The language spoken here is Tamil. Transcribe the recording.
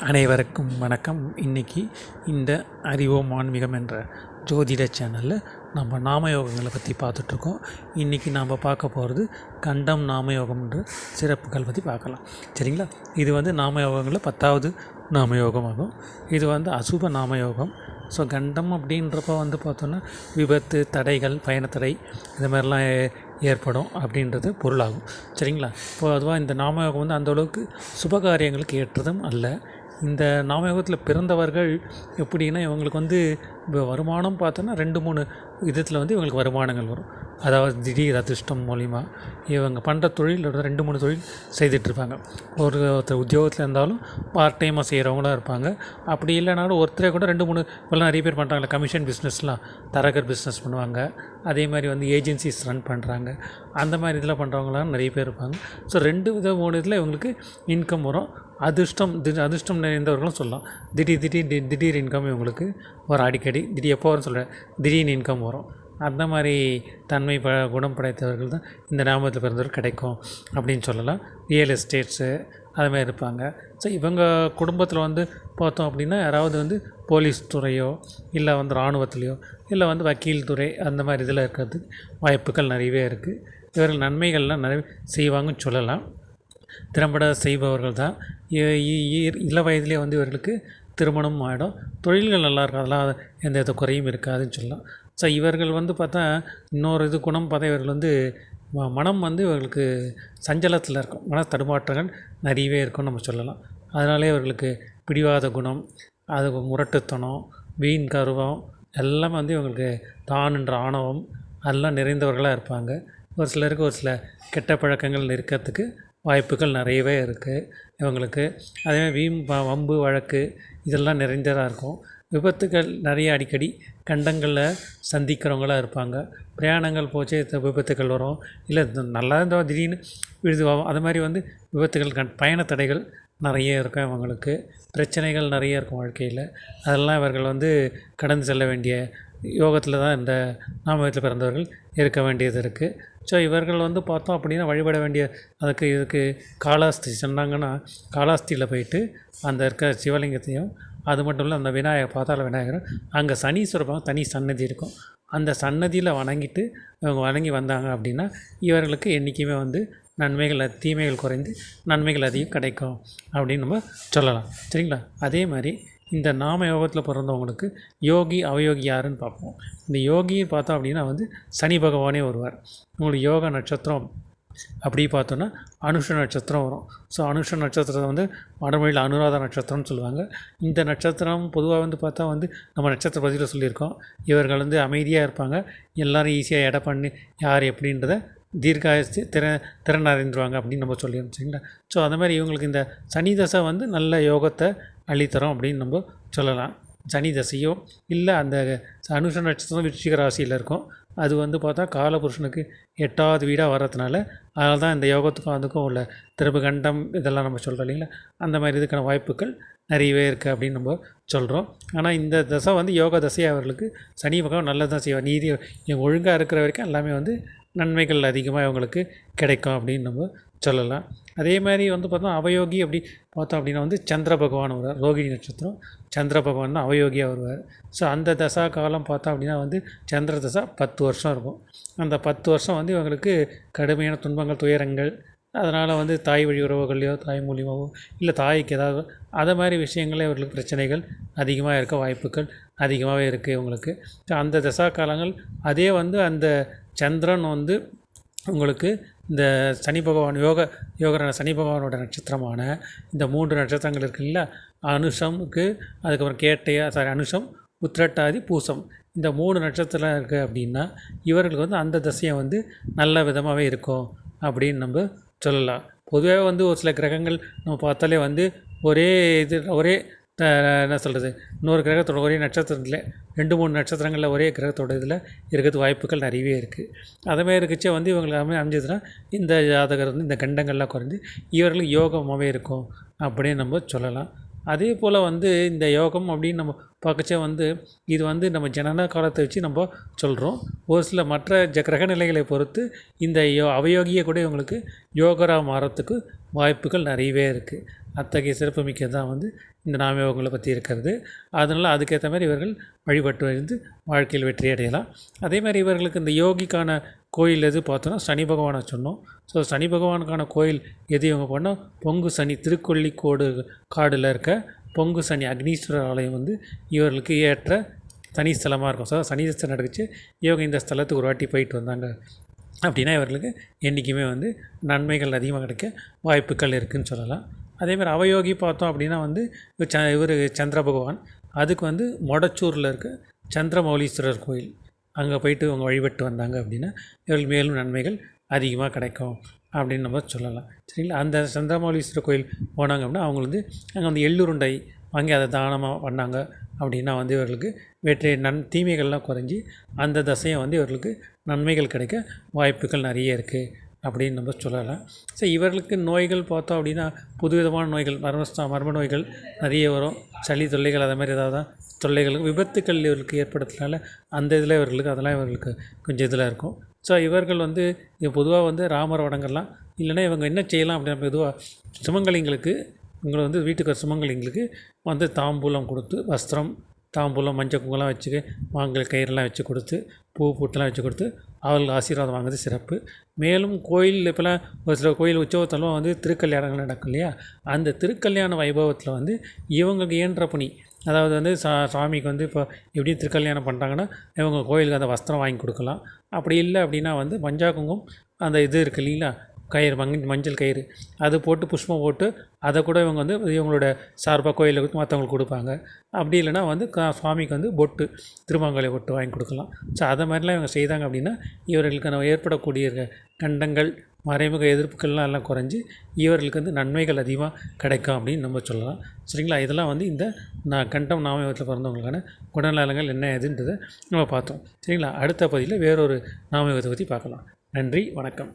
அனைவருக்கும் வணக்கம். இன்றைக்கி இந்த அறிவோம் ஆன்மீகம் என்ற ஜோதிட சேனலில் நம்ம நாமயோகங்களை பற்றி பார்த்துட்ருக்கோம். இன்றைக்கி நாம் பார்க்க போகிறது கண்டம் நாமயோகம்ன்ற சிறப்புகள் பற்றி பார்க்கலாம். சரிங்களா? இது வந்து நாமயோகங்களில் பத்தாவது நாமயோகமாகும். இது வந்து அசுப நாமயோகம். ஸோ கண்டம் அப்படின்றப்ப வந்து பார்த்தோன்னா விபத்து தடைகள் பயணத்தடை இது மாதிரிலாம் ஏ- ஏற்படும் அப்படின்றது பொருளாகும். சரிங்களா? இப்போ அதுவாக இந்த நாமயோகம் வந்து அந்த அளவுக்கு சுபகாரியங்களுக்கு ஏற்றதும் அல்ல. இந்த நாமயோகத்தில் பிறந்தவர்கள் எப்படின்னா இவங்களுக்கு வந்து இப்போ வருமானம் பார்த்தோன்னா ரெண்டு மூணு விதத்தில் வந்து இவங்களுக்கு வருமானங்கள் வரும். அதாவது திடீர் அதிர்ஷ்டம் மூலிமா இவங்க பண்ணுற தொழில் ரெண்டு மூணு தொழில் செய்துட்ருப்பாங்க. ஒரு ஒருத்தர் உத்தியோகத்தில் இருந்தாலும் பார்ட் டைமாக செய்கிறவங்களும் இருப்பாங்க. அப்படி இல்லைனாலும் ஒருத்தரே கூட ரெண்டு மூணு இப்போல்லாம் நிறைய பேர் பண்ணுறாங்களே கமிஷன் பிஸ்னஸ்லாம் தரகர் பிஸ்னஸ் பண்ணுவாங்க. அதே மாதிரி வந்து ஏஜென்சிஸ் ரன் பண்ணுறாங்க அந்த மாதிரி இதில் பண்ணுறவங்களாம் நிறைய பேர் இருப்பாங்க. ஸோ ரெண்டு வித மூணு இதில் இவங்களுக்கு இன்கம் வரும். அதிர்ஷ்டம் திடீர் அதிர்ஷ்டம் நிறைந்தவர்களும் சொல்லலாம். திடீர் திடீர் திடீர் இன்கம் இவங்களுக்கு வரும். அடிக்கடி திடீர் எப்போ வரும்னு சொல்கிறேன் திடீர்னு இன்கம் வரும். அந்த மாதிரி தன்மை ப குணம் படைத்தவர்கள் தான் இந்த கிராமத்தில் பிறந்தவர் கிடைக்கும் அப்படின்னு சொல்லலாம். ரியல் எஸ்டேட்ஸு அது மாதிரி இருப்பாங்க. ஸோ இவங்க குடும்பத்தில் வந்து பார்த்தோம் அப்படின்னா யாராவது வந்து போலீஸ் துறையோ இல்லை வந்து இராணுவத்துலேயோ இல்லை வந்து வக்கீல் துறை அந்த மாதிரி இதில் இருக்கிறதுக்கு வாய்ப்புகள் நிறையவே இருக்குது இவர்கள் நன்மைகள்லாம் நிறைய செய்வாங்கன்னு சொல்லலாம். திறம்பட செய்பவர்கள் தான். இ- இ- இள வயதிலே வந்து இவர்களுக்கு திருமணம் ஆகிடும் தொழில்கள் நல்லா இருக்கும். அதெல்லாம் எந்த வித குறையும் இருக்காதுன்னு சொல்லலாம். ஸோ இவர்கள் வந்து பார்த்தா இன்னொரு இது குணம் பார்த்தா இவர்கள் வந்து ம- மனம் வந்து இவர்களுக்கு சஞ்சலத்தில் இருக்கும். மன தடுமாற்றங்கள் நிறையவே இருக்கும்னு நம்ம சொல்லலாம். அதனாலே இவர்களுக்கு பிடிவாத குணம் அது முரட்டுத்தனம் வீண் கருவம் எல்லாமே வந்து இவங்களுக்கு தானுன்ற ஆணவம் அதெல்லாம் நிறைந்தவர்களாக இருப்பாங்க. ஒரு சிலருக்கு ஒரு சில கெட்ட பழக்கங்கள் இருக்கிறதுக்கு வாய்ப்புகள் நிறையவே இருக்குது இவங்களுக்கு அதேமாதிரி வீண் வம்பு வழக்கு இதெல்லாம் நிறைந்ததாக இருக்கும். விபத்துகள் நிறைய அடிக்கடி கண்டங்களில் சந்திக்கிறவங்களா இருப்பாங்க. பிரயாணங்கள் போச்சு விபத்துகள் வரும். இல்லை நல்லா இருந்தால் திடீர்னு விழுதுவாகும் அது மாதிரி வந்து விபத்துகள் கண் பயண தடைகள் நிறைய இருக்கும் இவங்களுக்கு பிரச்சனைகள் நிறைய இருக்கும் வாழ்க்கையில். அதெல்லாம் இவர்கள் வந்து கடந்து செல்ல வேண்டிய யோகத்தில் தான் இந்த நாமத்தில் பிறந்தவர்கள் இருக்க வேண்டியது இருக்குது ஸோ இவர்கள் வந்து பார்த்தோம் அப்படின்னா வழிபட வேண்டிய அதுக்கு இதுக்கு காளாஸ்தி சொன்னாங்கன்னா காளாஸ்தியில் போயிட்டு அந்த இருக்க சிவலிங்கத்தையும் அது மட்டும் இல்லை அந்த விநாயகர் பார்த்தால விநாயகர் அங்கே சனீஸ்வரர் தனி சன்னதி இருக்கும். அந்த சன்னதியில் வணங்கிட்டு இவங்க வணங்கி வந்தாங்க அப்படின்னா இவர்களுக்கு என்றைக்குமே வந்து நன்மைகள் தீமைகள் குறைந்து நன்மைகள் அதிகம் கிடைக்கும் அப்படின்னு நம்ம சொல்லலாம். சரிங்களா? அதே மாதிரி இந்த நாம யோகத்தில் பிறந்தவங்களுக்கு யோகி அவயோகி யாருன்னு பார்ப்போம். இந்த யோகின்னு பார்த்தோம் அப்படின்னா வந்து சனி பகவானே வருவார். உங்களுக்கு யோக நட்சத்திரம் அப்படி பார்த்தோன்னா அனுஷ நட்சத்திரம் வரும். ஸோ அனுஷ நட்சத்திரத்தை வந்து வடமொழியில் அனுராத நட்சத்திரம்னு சொல்லுவாங்க. இந்த நட்சத்திரம் பொதுவாக வந்து பார்த்தா வந்து நம்ம நட்சத்திர பதிவில் சொல்லியிருக்கோம். இவர்கள் வந்து அமைதியாக இருப்பாங்க. எல்லோரும் ஈஸியாக எடை பண்ணி யார் எப்படின்றத தீர்காயஸ்தி திற திறன் அறிந்துருவாங்க அப்படின்னு நம்ம சொல்லியிருந்தோம் சரிங்களா? ஸோ அந்த மாதிரி இவங்களுக்கு இந்த சனி தசை வந்து நல்ல யோகத்தை அள்ளித்தரும் அப்படின்னு நம்ம சொல்லலாம். சனி தசையோ இல்லை அந்த அனுஷ நட்சத்திரம் விருச்சிக ராசியில் இருக்கும். அது வந்து பார்த்தா காலபுருஷனுக்கு எட்டாவது வீடாக வர்றதுனால அதனால தான் இந்த யோகத்துக்கும் அதுக்கும் உள்ள திருப்பு கண்டம் இதெல்லாம் நம்ம சொல்கிறோம் இல்லைங்களா? அந்த மாதிரி இதுக்கான வாய்ப்புகள் நிறையவே இருக்குது அப்படின்னு நம்ம சொல்கிறோம் ஆனால் இந்த தசை வந்து யோக தசை அவர்களுக்கு சனி பகவான் நல்லதான் செய்வார். நீதி ஒழுங்காக இருக்கிற வரைக்கும் எல்லாமே வந்து நன்மைகள் அதிகமாக இவங்களுக்கு கிடைக்கும் அப்படின்னு நம்ம சொல்லலாம். அதே மாதிரி வந்து பார்த்தோம் அவயோகி அப்படி பார்த்தோம் அப்படின்னா வந்து சந்திர பகவான் வருவார் ரோகிணி நட்சத்திரம். சந்திர பகவான் தான் அவயோகியாக வருவார். ஸோ அந்த தசா காலம் பார்த்தோம் அப்படின்னா வந்து சந்திர தசா பத்து வருஷம் இருக்கும். அந்த பத்து வருஷம் வந்து இவங்களுக்கு கடுமையான துன்பங்கள் துயரங்கள் அதனால் வந்து தாய் வழி உறவுகளையோ தாய் மூலியமாகவோ இல்லை தாய்க்கு ஏதாவது அதை மாதிரி விஷயங்களே இவர்களுக்கு பிரச்சனைகள் அதிகமாக இருக்க வாய்ப்புகள் அதிகமாகவே இருக்குது இவங்களுக்கு. ஸோ அந்த தசா காலங்கள் அதே வந்து அந்த சந்திரன் வந்து உங்களுக்கு இந்த சனி பகவான் யோக யோக சனி பகவானோட நட்சத்திரமான இந்த மூன்று நட்சத்திரங்கள் இருக்குல்ல அனுஷம்க்கு அதுக்கப்புறம் கேட்டையா சாரி அனுஷம் உத்திரட்டாதி பூசம். இந்த மூணு நட்சத்திரம் இருக்குது அப்படின்னா இவர்களுக்கு வந்து அந்த தசையை வந்து நல்ல விதமாகவே இருக்கும் அப்படின்னு நம்ம சொல்லலாம். பொதுவாக வந்து ஒரு சில கிரகங்கள் நம்ம பார்த்தாலே வந்து ஒரே இது ஒரே என்ன சொல்கிறது இன்னொரு கிரகத்தோட ஒரே நட்சத்திரத்தில் ரெண்டு மூணு நட்சத்திரங்களில் ஒரே கிரகத்தோட இதில் இருக்கிறது வாய்ப்புகள் நிறையவே இருக்குது அதேமாதிரி இருக்கச்சே வந்து இவங்களுக்கு அமை அமைஞ்சதுன்னா இந்த ஜாதகர் வந்து இந்த கண்டங்கள்லாம் குறைந்து இவர்களுக்கு யோகமாகவே இருக்கும் அப்படின்னு நம்ம சொல்லலாம். அதே போல் வந்து இந்த யோகம் அப்படின்னு நம்ம பார்க்கச்சே வந்து இது வந்து நம்ம ஜனன காலத்தை வச்சு நம்ம சொல்கிறோம் ஒரு சில மற்ற ஜ கிரக நிலைகளை பொறுத்து இந்த யோ அவயோகியை கூட இவங்களுக்கு யோகரா மாறத்துக்கு வாய்ப்புகள் நிறையவே இருக்குது அத்தகைய சிறப்புமிக்க தான் வந்து இந்த நாமயோகங்களை பற்றி இருக்கிறது. அதனால் அதுக்கேற்ற மாதிரி இவர்கள் வழிபட்டு வந்து வாழ்க்கையில் வெற்றி அடையலாம் அதே மாதிரி இவர்களுக்கு இந்த யோகிக்கான கோயில் எது பார்த்தோன்னா சனி பகவானை சொன்னோம். ஸோ சனி பகவானுக்கான கோயில் எது இவங்க பண்ணால் பொங்கு சனி திருக்கொள்ளிக்கோடு காடில் இருக்க பொங்கு சனி அக்னீஸ்வரர் ஆலயம் வந்து இவர்களுக்கு ஏற்ற தனி ஸ்தலமாக இருக்கும். ஸோ சனி நடக்குச்சு இவங்க இந்த ஸ்தலத்துக்கு ஒரு வாட்டி போயிட்டு வந்தாங்க. அப்படின்னா இவர்களுக்கு என்றைக்குமே வந்து நன்மைகள் அதிகமாக கிடைக்க வாய்ப்புகள் இருக்குதுன்னு சொல்லலாம். அதேமாதிரி அவயோகி பார்த்தோம் அப்படின்னா வந்து ச இவர் சந்திர பகவான். அதுக்கு வந்து மொடச்சூரில் இருக்க சந்திரமௌலீஸ்வரர் கோயில். அங்கே போயிட்டு அவங்க வழிபட்டு வந்தாங்க அப்படின்னா இவர்கள் மேலும் நன்மைகள் அதிகமாக கிடைக்கும் அப்படின்னு நம்ம சொல்லலாம். சரிங்களா? அந்த சந்திரமௌலீஸ்வரர் கோயில் போனாங்க அப்படின்னா அவங்க வந்து அங்கே வந்து எள்ளுருண்டை வாங்கி அதை தானமாக பண்ணாங்க அப்படின்னா வந்து இவர்களுக்கு வெற்றி நன் தீமைகள்லாம் குறைஞ்சி அந்த தசையை வந்து இவர்களுக்கு நன்மைகள் கிடைக்க வாய்ப்புகள் நிறைய இருக்குது அப்படின்னு நம்ம சொல்லலாம் ஸோ இவர்களுக்கு நோய்கள் பார்த்தோம் அப்படின்னா புதுவிதமான நோய்கள் மர்மஸ்தா மர்ம நோய்கள் நிறைய வரும். சளி தொல்லைகள் அதை மாதிரி ஏதாவது தொல்லைகள் விபத்துக்கள் இவர்களுக்கு ஏற்படுறதுனால அந்த இதில் இவர்களுக்கு அதெல்லாம் இவர்களுக்கு கொஞ்சம் இதில் இருக்கும். ஸோ இவர்கள் வந்து பொதுவாக வந்து ராமர் வணங்கலாம் இல்லைன்னா இவங்க என்ன செய்யலாம் அப்படின்னா பொதுவாக சுமங்கலிங்களுக்கு உங்களை வந்து வீட்டுக்கு சுமங்கலிங்களுக்கு வந்து தாம்பூலம் கொடுத்து வஸ்திரம் தாம்பூலம் மஞ்சள் குங்குமம்லாம் வச்சு மாங்கல் கயிறுலாம் வச்சு கொடுத்து பூ பூட்டெல்லாம் வச்சு கொடுத்து அவர்கள் ஆசீர்வாதம் வாங்குறது சிறப்பு. மேலும் கோயில் இப்போலாம் ஒரு சில கோயில் உற்சவத்தெல்லாம் வந்து திருக்கல்யாணங்கள் நடக்கும் இல்லையா? அந்த திருக்கல்யாண வைபவத்தில் வந்து இவங்களுக்கு இயன்ற பணி அதாவது வந்து சா சாமிக்கு வந்து இப்போ எப்படி திருக்கல்யாணம் பண்ணுறாங்கன்னா இவங்க கோயிலுக்கு அந்த வஸ்திரம் வாங்கி கொடுக்கலாம். அப்படி இல்லை அப்படின்னா வந்து மஞ்சா குங்குமம் அந்த இது இருக்குது இல்லைங்களா? கயிறு மங் மஞ்சள் கயிறு. அது போட்டு புஷ்பம் போட்டு அதை கூட இவங்க வந்து இவங்களோட சார்பாக கோயிலில் மற்றவங்களுக்கு கொடுப்பாங்க. அப்படி இல்லைனா வந்து கா சுவாமிக்கு வந்து பொட்டு திருமாங்கலை பொட்டு வாங்கி கொடுக்கலாம். ஸோ அதை மாதிரிலாம் இவங்க செய்தாங்க அப்படின்னா இவர்களுக்கு ஏற்படக்கூடிய கண்டங்கள் மறைமுக எதிர்ப்புகள்லாம் எல்லாம் குறைஞ்சி இவர்களுக்கு வந்து நன்மைகள் அதிகமாக கிடைக்கும் அப்படின்னு நம்ம சொல்லலாம். சரிங்களா? இதெல்லாம் வந்து இந்த நான் கண்டம் நாமயத்தில் பிறந்தவங்களுக்கான குணநலங்கள் என்ன ஏதுன்றதை நம்ம பார்த்தோம். சரிங்களா? அடுத்த பகுதியில் வேறொரு நாமயத்தை பற்றி பார்க்கலாம். நன்றி வணக்கம்.